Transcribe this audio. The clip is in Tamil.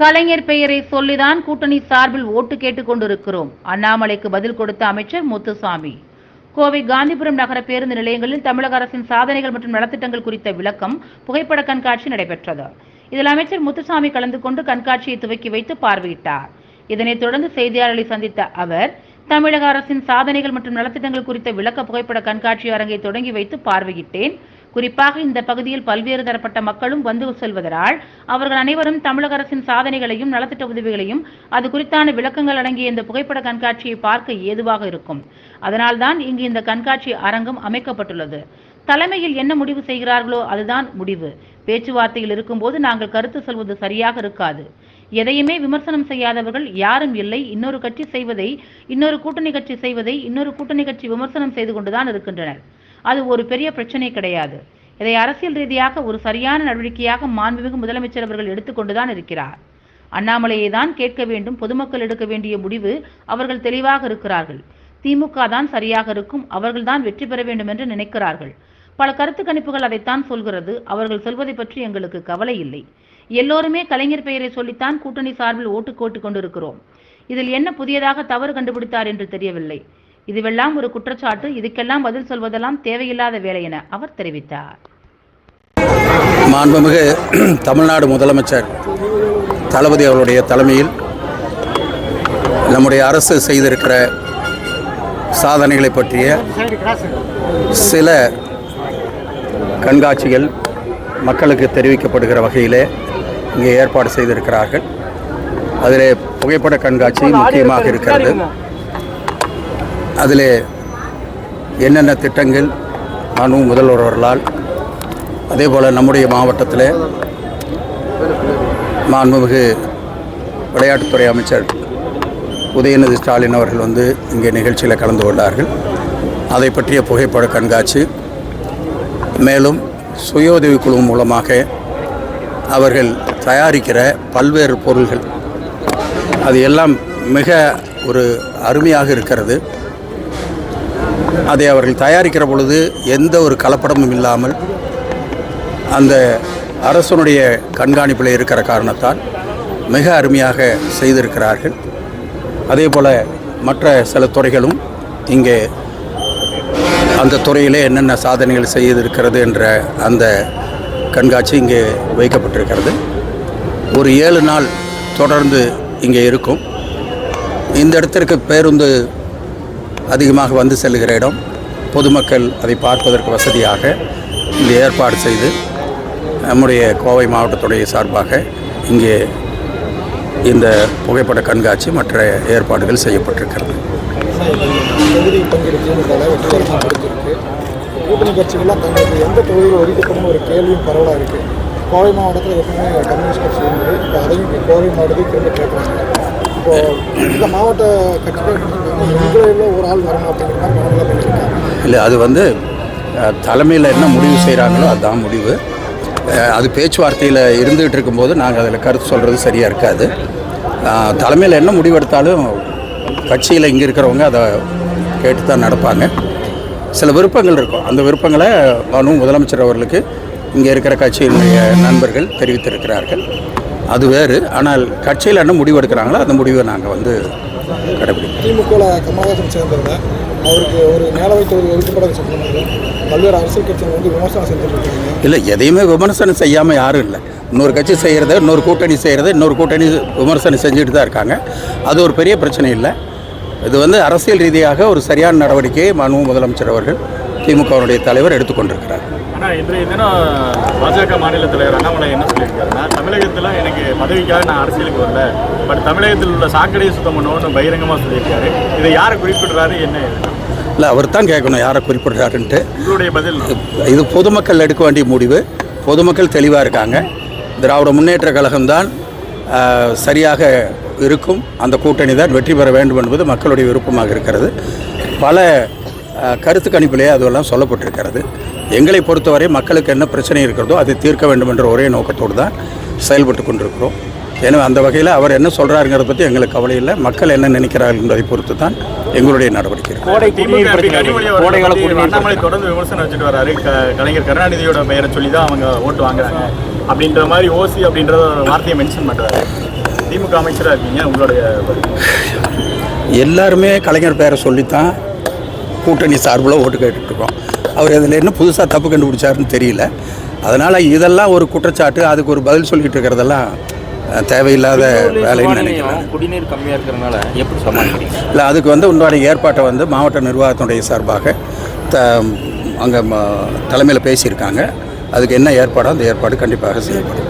கலைஞர் பெயரை சொல்லிதான் கூட்டணி சார்பில் ஓட்டு கேட்டுக் கொண்டிருக்கிறோம். அண்ணாமலைக்கு பதில் கொடுத்த அமைச்சர் முத்துசாமி. கோவை காந்திபுரம் நகர பேருந்து நிலையங்களில் தமிழக அரசின் சாதனைகள் மற்றும் நலத்திட்டங்கள் குறித்த விளக்கம் புகைப்பட கண்காட்சி நடைபெற்றது. இதில் அமைச்சர் முத்துசாமி கலந்து கொண்டு கண்காட்சியை துவக்கி வைத்து பார்வையிட்டார். இதனைத் தொடர்ந்து செய்தியாளர்களை சந்தித்த அவர் தமிழக அரசின் சாதனைகள் மற்றும் நலத்திட்டங்கள் குறித்த விளக்க புகைப்பட கண்காட்சி அரங்கை தொடங்கி வைத்து பார்வையிட்டேன். குறிப்பாக இந்த பகுதியில் பல்வேறு தரப்பட்ட மக்களும் வந்து செல்வதனால் அவர்கள் அனைவரும் தமிழக அரசின் சாதனைகளையும் நலத்திட்ட உதவிகளையும் அது குறித்தான விளக்கங்கள் அடங்கிய இந்த புகைப்பட கண்காட்சியை பார்க்க ஏதுவாக இருக்கும். அதனால்தான் இங்கு இந்த கண்காட்சி அரங்கம் அமைக்கப்பட்டுள்ளது. தலைமையில் என்ன முடிவு செய்கிறார்களோ அதுதான் முடிவு. பேச்சுவார்த்தையில் இருக்கும்போது நாங்கள் கருத்து சொல்வது சரியாக இருக்காது. எதையுமே விமர்சனம் செய்யாதவர்கள் யாரும் இல்லை. இன்னொரு கட்சி செய்வதை இன்னொரு கூட்டணி கட்சி செய்வதை இன்னொரு கூட்டணி கட்சி விமர்சனம் செய்து கொண்டுதான் இருக்கின்றனர். அது ஒரு பெரிய பிரச்சனை கிடையாது. இதை அரசியல் ரீதியாக ஒரு சரியான நடவடிக்கையாக மாண்புமிகு முதலமைச்சர் அவர்கள் எடுத்துக்கொண்டுதான் இருக்கிறார். அண்ணாமலையை தான் கேட்க வேண்டும் பொதுமக்கள் எடுக்க வேண்டிய முடிவு அவர்கள் தெளிவாக இருக்கிறார்கள். திமுக தான் சரியாக இருக்கும் அவர்கள்தான் வெற்றி பெற வேண்டும் என்று நினைக்கிறார்கள். பல கருத்து கணிப்புகள் அதைத்தான் சொல்கிறது அவர்கள் சொல்வதை பற்றி எங்களுக்கு கவலை இல்லை. எல்லோருமே கலைஞர் பெயரை சொல்லித்தான் கூட்டணி சார்பில் ஓட்டு கோட்டுக் கொண்டிருக்கிறோம். இதில் என்ன புதியதாக தவறு கண்டுபிடித்தார் என்று தெரியவில்லை. இதுவெல்லாம் ஒரு குற்றச்சாட்டு இதுக்கெல்லாம் பதில் சொல்வதெல்லாம் தேவையில்லாத வேலை என அவர் தெரிவித்தார். மாண்புமிகு தமிழ்நாடு முதலமைச்சர் தளபதி அவருடைய தலைமையில் நம்முடைய அரசு செய்திருக்கிற சாதனைகளை பற்றிய சில கண்காட்சிகள் மக்களுக்கு தெரிவிக்கப்படுகிற வகையிலே இங்கே ஏற்பாடு செய்திருக்கிறார்கள். அதிலே புகைப்பட கண்காட்சி முக்கியமாக இருக்கிறது. அதில் என்னென்ன திட்டங்கள் நானும் முதல்வர் அவர்களால் அதே போல் நம்முடைய மாவட்டத்தில் மாண்புமிகு விளையாட்டுத்துறை அமைச்சர் உதயநிதி ஸ்டாலின் அவர்கள் வந்து இங்கே நிகழ்ச்சியில் கலந்து கொண்டார்கள். அதை பற்றிய புகைப்பட கண்காட்சி மேலும் சுய உதவிக் குழு மூலமாக அவர்கள் தயாரிக்கிற பல்வேறு பொருள்கள். அது எல்லாம் மிக ஒரு அருமையாக இருக்கிறது. அதை அவர்கள் தயாரிக்கிற பொழுது எந்த ஒரு கலப்படமும் இல்லாமல் அந்த அரசனுடைய கண்காணிப்பில் இருக்கிற காரணத்தால் மிக அருமையாக செய்திருக்கிறார்கள். அதே போல் மற்ற சில துறைகளும் இங்கே அந்த துறையிலே என்னென்ன சாதனைகள் செய்திருக்கிறது என்ற அந்த கண்காட்சி இங்கே வைக்கப்பட்டிருக்கிறது. ஒரு ஏழு நாள் தொடர்ந்து இங்கே இருக்கும். இந்த இடத்திற்கு பேருந்து அதிகமாக வந்து செல்லுகிற இடம். பொதுமக்கள் அதை பார்ப்பதற்கு வசதியாக இந்த ஏற்பாடு செய்து நம்முடைய கோவை மாவட்டத்துடைய சார்பாக இங்கே இந்த புகைப்பட கண்காட்சி மற்ற ஏற்பாடுகள் செய்யப்பட்டிருக்கிறது. கூட்டணி கட்சிகள்லாம் தங்களுக்கு எந்த தொகுதியில் ஒதுக்கப்படும் ஒரு கேள்வியும் பரவலாக இருக்குது கோவை மாவட்டத்தில் எப்பவுமே கம்யூனிஸ்ட் கட்சி இருந்தது இப்போ அதையும் கோவை மாவட்டத்தில் திரும்ப கேட்குறாங்க இப்போ இந்த மாவட்ட கட்சிகள் ஒரு ஆள் வரணும் அப்படிங்கிற இல்லை அது வந்து தலைமையில் என்ன முடிவு செய்கிறாங்களோ அதுதான் முடிவு. அது பேச்சுவார்த்தையில் இருந்துகிட்டு இருக்கும்போது நாங்கள் அதில் கருத்து சொல்கிறது சரியாக இருக்காது. தலைமையில் என்ன முடிவெடுத்தாலும் கட்சியில் இங்கே இருக்கிறவங்க அதை கேட்டு தான் நடப்பாங்க. சில விருப்பங்கள் இருக்கும். அந்த விருப்பங்களை மனு முதலமைச்சர் அவர்களுக்கு இங்கே இருக்கிற கட்சியினுடைய நண்பர்கள் தெரிவித்திருக்கிறார்கள். அது வேறு. ஆனால் கட்சியில் என்ன முடிவு எடுக்கிறாங்களோ அந்த முடிவை நாங்கள் வந்து கடைபிடிப்போம். திமுகவில் கமலஹாசன் சேர்ந்தவங்க அவருக்கு ஒரு மேலவை தொகுதி ஒதுக்கப்பட சம்பந்தமாக பல்வேறு அரசியல் கட்சிகள் வந்து விமர்சனம் செஞ்சுட்டு இருக்காங்க இல்லை எதையுமே விமர்சனம் செய்யாமல் யாரும் இல்லை. இன்னொரு கட்சி செய்கிறத இன்னொரு கூட்டணி செய்கிறத இன்னொரு கூட்டணி விமர்சனம் செஞ்சுட்டு தான் இருக்காங்க. அது ஒரு பெரிய பிரச்சனை இல்லை. இது வந்து அரசியல் ரீதியாக ஒரு சரியான நடவடிக்கையை மனு முதலமைச்சர் அவர்கள் திமுகவுடைய தலைவர் எடுத்துக்கொண்டிருக்கிறார். ஆனால் இன்றைய தினம் பாஜக மாநில தலைவர் அண்ணாமலை என்ன சொல்லியிருக்காருன்னா தமிழகத்தில் எனக்கு பதவிக்காக நான் அரசியலுக்கு வரல. பட் தமிழகத்தில் உள்ள சாக்கடையை சுத்தம் பண்ணணும்னு பகிரங்கமாக சொல்லியிருக்காரு. இதை யாரை குறிப்பிடுறாரு என்ன? இல்லை அவர் தான் கேட்கணும் யாரை குறிப்பிடுறாருன்ட்டு. உங்களுடைய பதில் இது பொதுமக்கள் எடுக்க வேண்டிய முடிவு. பொதுமக்கள் தெளிவாக இருக்காங்க. திராவிட முன்னேற்ற கழகம்தான் சரியாக இருக்கும். அந்த கூட்டணி தான் வெற்றி பெற வேண்டும் என்பது மக்களுடைய விருப்பமாக இருக்கிறது. பல கருத்து கணிப்பிலே அதுவெல்லாம் சொல்லப்பட்டிருக்கிறது எங்களை பொறுத்தவரை மக்களுக்கு என்ன பிரச்சனை இருக்கிறதோ அதை தீர்க்க வேண்டும் என்ற ஒரே நோக்கத்தோடு தான் செயல்பட்டு கொண்டிருக்கிறோம் எனவே அந்த வகையில் அவர் என்ன சொல்கிறாருங்கிறத பற்றி எங்களுக்கு கவலை இல்லை மக்கள் என்ன நினைக்கிறார்கள் என்பதை பொறுத்து தான் எங்களுடைய நடவடிக்கை. கோடை. கோடைகால அண்ணாமலை. தொடர்ந்து விமர்சனம் வச்சுட்டு வராரு க- கலைஞர் கருணாநிதியோட பெயரை சொல்லி தான் அவங்க ஓட்டு வாங்குறாங்க அப்படின்ற மாதிரி ஓசி அப்படின்ற ஒரு வார்த்தையை மென்ஷன் பண்ணுறாரு திமுக அமைச்சராக இருக்கீங்க உங்களுடைய. எல்லாருமே கலைஞர் பேரை சொல்லித்தான் கூட்டணி சார்பில் ஓட்டு கேட்டுட்ருக்கோம். அவர் இதில் என்ன புதுசாக தப்பு கண்டுபிடிச்சாருன்னு தெரியல. அதனால் இதெல்லாம் ஒரு குற்றச்சாட்டு அதுக்கு ஒரு பதில் சொல்லிட்டு இருக்கிறதெல்லாம் தேவையில்லாத வேலைன்னு நினைக்கிறேன். குடிநீர் கம்மியாக இருக்கிறனால எப்படி சமாளிக்கிறீங்க? இல்லை அதுக்கு வந்து உண்டான ஏற்பாட்டை வந்து மாவட்ட நிர்வாகத்தினுடைய சார்பாக த அங்கே தலைமையில் பேசியிருக்காங்க. அதுக்கு என்ன ஏற்பாடோ அந்த ஏற்பாடு கண்டிப்பாக செய்யப்படும்.